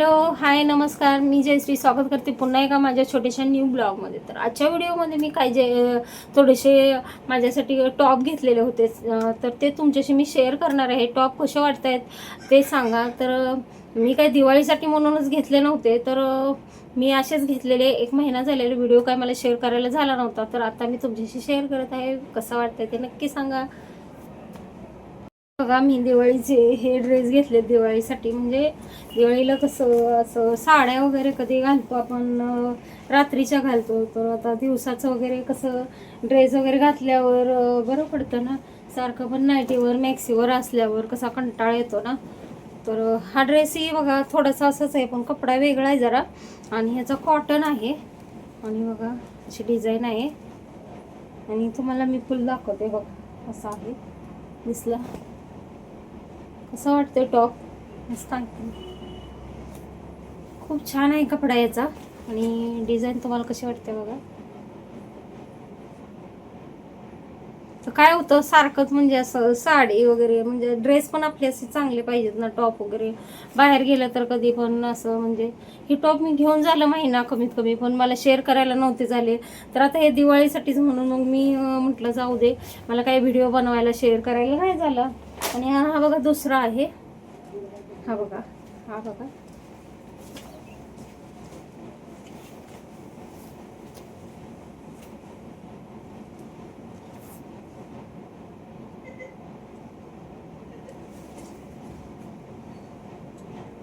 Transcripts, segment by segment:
Hello hi नमस्कार. मी जयश्री स्वागत करते पुन्हा एका माझ्या छोट्याशा न्यू ब्लॉगमध्ये तर आजच्या व्हिडिओमध्ये मी काय जे थोडेसे माझ्यासाठी टॉप घेतलेले होते. तर ते तुमच्याशी मी शेअर करणार आहे. टॉप कसे वाटत आहेत ते सांगा. तर मी काय दिवाळीसाठी म्हणूनच घेतले नव्हते. तर मी असेच घेतलेले. एक महिना झालेले व्हिडिओ काय मला शेअर करायला झाला नव्हता. तर आता मी तुमच्याशी शेअर करत आहे. कसं वाटतंय ते नक्की सांगा. बघा मी दिवाळीचे हे ड्रेस घेतले दिवाळीसाठी. म्हणजे दिवाळीला कसं असं साड्या वगैरे कधी घालतो आपण रात्रीच्या घालतो. तर आता दिवसाचं वगैरे कसं ड्रेस वगैरे घातल्यावर बरं पडतं ना? सारखं पण नाईटीवर मॅक्सीवर असल्यावर कसा कंटाळा येतो ना? तर हा ड्रेसही बघा थोडासा असंच आहे पण कपडा वेगळा आहे जरा. आणि ह्याचा कॉटन आहे. आणि बघा अशी डिझाईन आहे. आणि तुम्हाला मी फुल दाखवते बघा असं आहे. दिसला? असं वाटतं टॉप. मस्त खूप छान आहे कपडा याचा. आणि डिझाईन तुम्हाला कशी वाटते बघा. तर काय होतं सारखंच म्हणजे असं साडी वगैरे म्हणजे ड्रेस पण आपले असे चांगले पाहिजेत ना टॉप वगैरे. बाहेर गेलं तर कधी पण असं म्हणजे ही टॉप मी घेऊन झालं महिना कमीत कमी पण मला शेअर करायला नव्हते झाले. तर आता हे दिवाळीसाठीच म्हणून मग मी म्हटलं जाऊ दे. मला काही व्हिडिओ बनवायला शेअर करायला नाही झालं. आणि हा बघा दुसरा आहे. हा बघा हा बघा.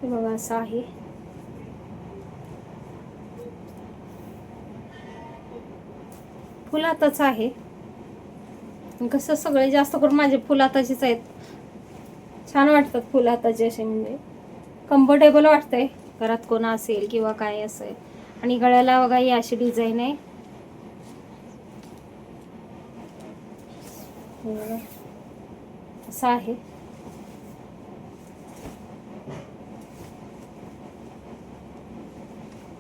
बघा असं आहे. फुलातच आहे. कसं सगळे जास्त करून माझे फुलाताचेच आहेत. छान वाटतात फुलं हाताचे असे म्हणजे. कम्फर्टेबल वाटतंय. घरात कोण असेल किंवा काय असेल आणि गळ्याला बघा ही अशी डिझाईन आहे. हो. असं आहे.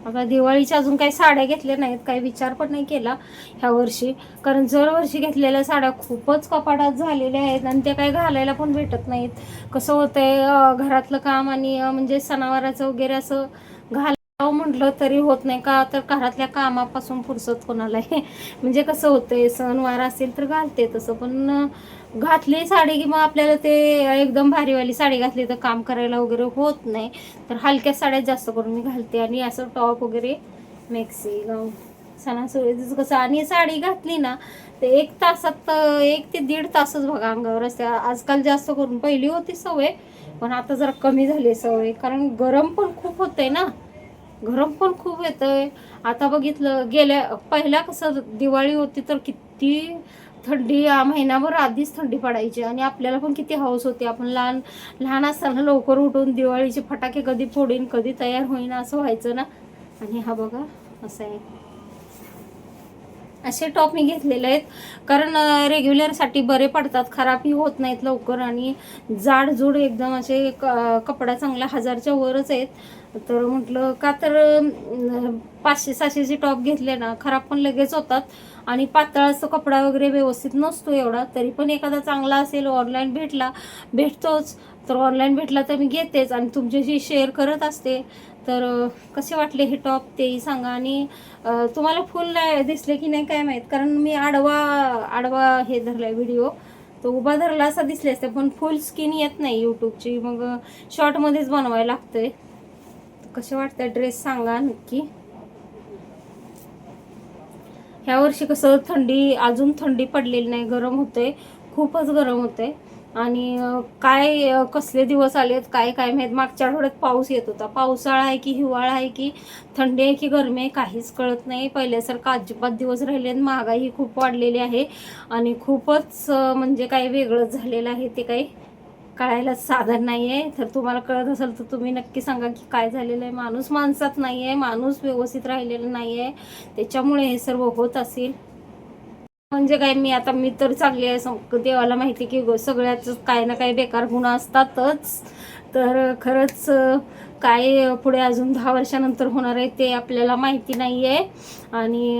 आता दिवाळीच्या अजून काही साड्या घेतल्या नाहीत काही विचार पण नाही केला ह्या वर्षी. कारण दरवर्षी घेतलेल्या साड्या खूपच कपाटात झालेल्या आहेत आणि त्या काही घालायला पण भेटत नाहीत. कसं होतंय घरातलं काम आणि म्हणजे सणावाराचं वगैरे असं घाल म्हटलं तरी होत नाही का? तर घरातल्या कामापासून फुरसत कोणाला आहे म्हणजे कसं होतंय सणवार असेल तर घालते तसं पण घातली साडी की मग आपल्याला ते एकदम भारीवाली साडी घातली तर काम करायला वगैरे होत नाही. तर हलक्या साड्या जास्त करून मी घालते आणि असं टॉप वगैरे मेक्सी गाऊन सणासुदीचं कसं आणि साडी घातली ना ते एक तासात एक ते दीड तासच बघा अंगावर असते. आजकाल जास्त करून पहिली होती सवय पण आता जरा कमी झाली आहे सवय. कारण गरम पण खूप होतंय ना. गरम पण खूप येतंय. आता बघितलं गेल्या पहिल्या कसं दिवाळी होती तर किती थंडी महिनाभर आधीच थंडी पडायची आणि आपल्याला पण किती हौस होती. आपण लहान लहान असताना लवकर उठून दिवाळीचे फटाके कधी फोडीन कधी तयार होईन असं व्हायचं ना. आणि हा बघा असं आहे. असे टॉप मी घेतलेले आहेत. कारण रेग्युलरसाठी बरे पडतात. खराबही होत नाहीत लवकर आणि जाडजूड एकदम असे क- कपडा चांगला हजारच्या वरच आहेत. तर म्हटलं का तर पाचशे सहाशेचे टॉप घेतले ना खराब पण लगेच होतात. आणि पातळ कपडा वगैरे व्यवस्थित नसतो एवढा तरी पण एखादा चांगला असेल ऑनलाईन भेटला भेटतोच. तर ऑनलाईन भेटला तर मी घेतेच आणि तुमच्याशी शेअर करत असते. तर कसे वाटले हे टॉप तेही सांगा आणि तुम्हाला फुल नाही दिसले की नाही काय माहीत. कारण मी आडवा आडवा हे धरलाय व्हिडिओ तो उभा धरला असा दिसले असते पण फुल स्किन येत नाही यूट्यूबची मग शॉर्टमध्येच बनवायला लागतंय. कसे वाटतं ड्रेस सांगा नक्की. ह्या वर्षी कसं थंडी अजून थंडी पडलेली नाही गरम होतंय. खूपच गरम होतंय. आणि काय कसले दिवस आलेत काय काय माहीत? मागच्या आठवड्यात पाऊस येत होता. पावसाळा आहे की हिवाळा आहे की थंडी आहे की गरमी आहे काहीच कळत नाही. पहिल्यासारखं अजिबात दिवस राहिले आणि महागाई खूप वाढलेली आहे. आणि खूपच म्हणजे काही वेगळंच झालेलं आहे ते काही कळायला साधन नाही आहे तर तुम्हाला कळत असेल तर तुम्ही नक्की सांगा की काय झालेलं आहे. माणूस माणसात नाही आहे माणूस व्यवस्थित राहिलेला नाही आहे त्याच्यामुळे हे सर्व होत असेल. म्हणजे काय मी आता मी तर चांगली आहे. सं- देवाला माहिती की सगळ्याच काय ना काही बेकार गुण असतातच. तर खरंच काय पुढे अजून दहा वर्षानंतर होणार आहे ते आपल्याला माहिती नाही आहे आणि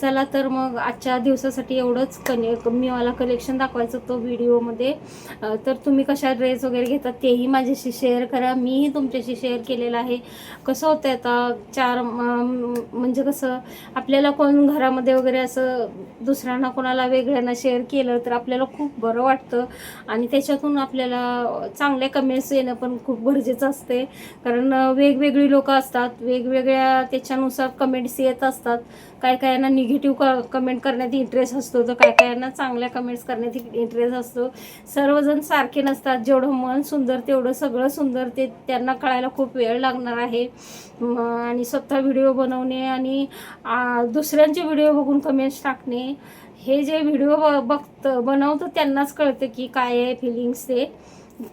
चला तर मग आजच्या दिवसासाठी एवढंच कने मी मला कलेक्शन दाखवायचं होतं व्हिडिओमध्ये तर तुम्ही कशा ड्रेस वगैरे घेतात तेही माझ्याशी शेअर करा. मीही तुमच्याशी शेअर केलेलं आहे. कसं होतं आता चार म्हणजे कसं आपल्याला कोण घरामध्ये वगैरे असं दुसऱ्यांना कोणाला वेगळ्यांना शेअर केलं तर आपल्याला खूप बरं वाटतं. आणि त्याच्यातून आपल्याला चांगल्या कमेंट्स येणं पण खूप गरजेचं असते कारण वेगवेगळी लोकं असतात. वेगवेगळ्या त्याच्यानुसार कमेंट्स येत असतात. काय कायांना निगेटिव्ह क कमेंट करण्यात इंटरेस्ट असतो. तर काय कायांना चांगल्या कमेंट्स करण्यात इंटरेस्ट असतो. सर्वजण सारखे नसतात. जेवढं मन सुंदर तेवढं सगळं सुंदर. ते त्यांना कळायला खूप वेळ लागणार आहे. आणि स्वतः व्हिडिओ बनवणे आणि दुसऱ्यांचे व्हिडिओ बघून कमेंट्स टाकणे. हे जे व्हिडिओ ब बघतं बनवतं त्यांनाच कळतं की काय आहे फिलिंग्स ते.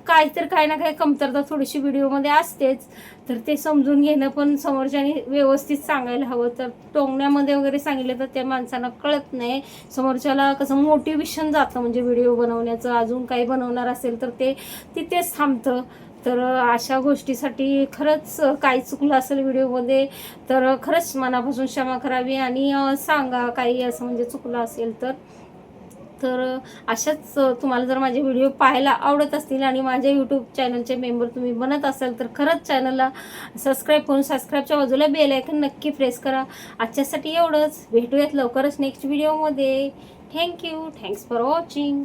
काय तर काय ना काय कमतरता थोडीशी व्हिडिओमध्ये असतेच. तर ते समजून घेणं पण समोरच्याने व्यवस्थित सांगायला हवं. तर टोंगण्यामध्ये वगैरे सांगितलं तर त्या माणसांना कळत नाही. समोरच्याला कसं मोटिवेशन जातं म्हणजे व्हिडिओ बनवण्याचं. अजून काही बनवणार असेल तर ते तिथेच थांबतं. तर अशा गोष्टीसाठी खरंच काही चुकलं असेल व्हिडिओमध्ये तर खरंच मनापासून क्षमा करावी आणि सांगा. काही असं म्हणजे चुकलं असेल तर. तर अशाच तुम्हाला जर माझे व्हिडिओ पाहायला आवडत असतील आणि माझ्या यूट्यूब चॅनलचे मेंबर तुम्ही बनत असाल तर खरंच चॅनलला सबस्क्राईब करून सबस्क्राईबच्या बाजूला बेल आयकन नक्की प्रेस करा. आजच्यासाठी एवढंच. भेटूयात लवकरच नेक्स्ट व्हिडिओमध्ये थँक्यू थँक्स फॉर वॉचिंग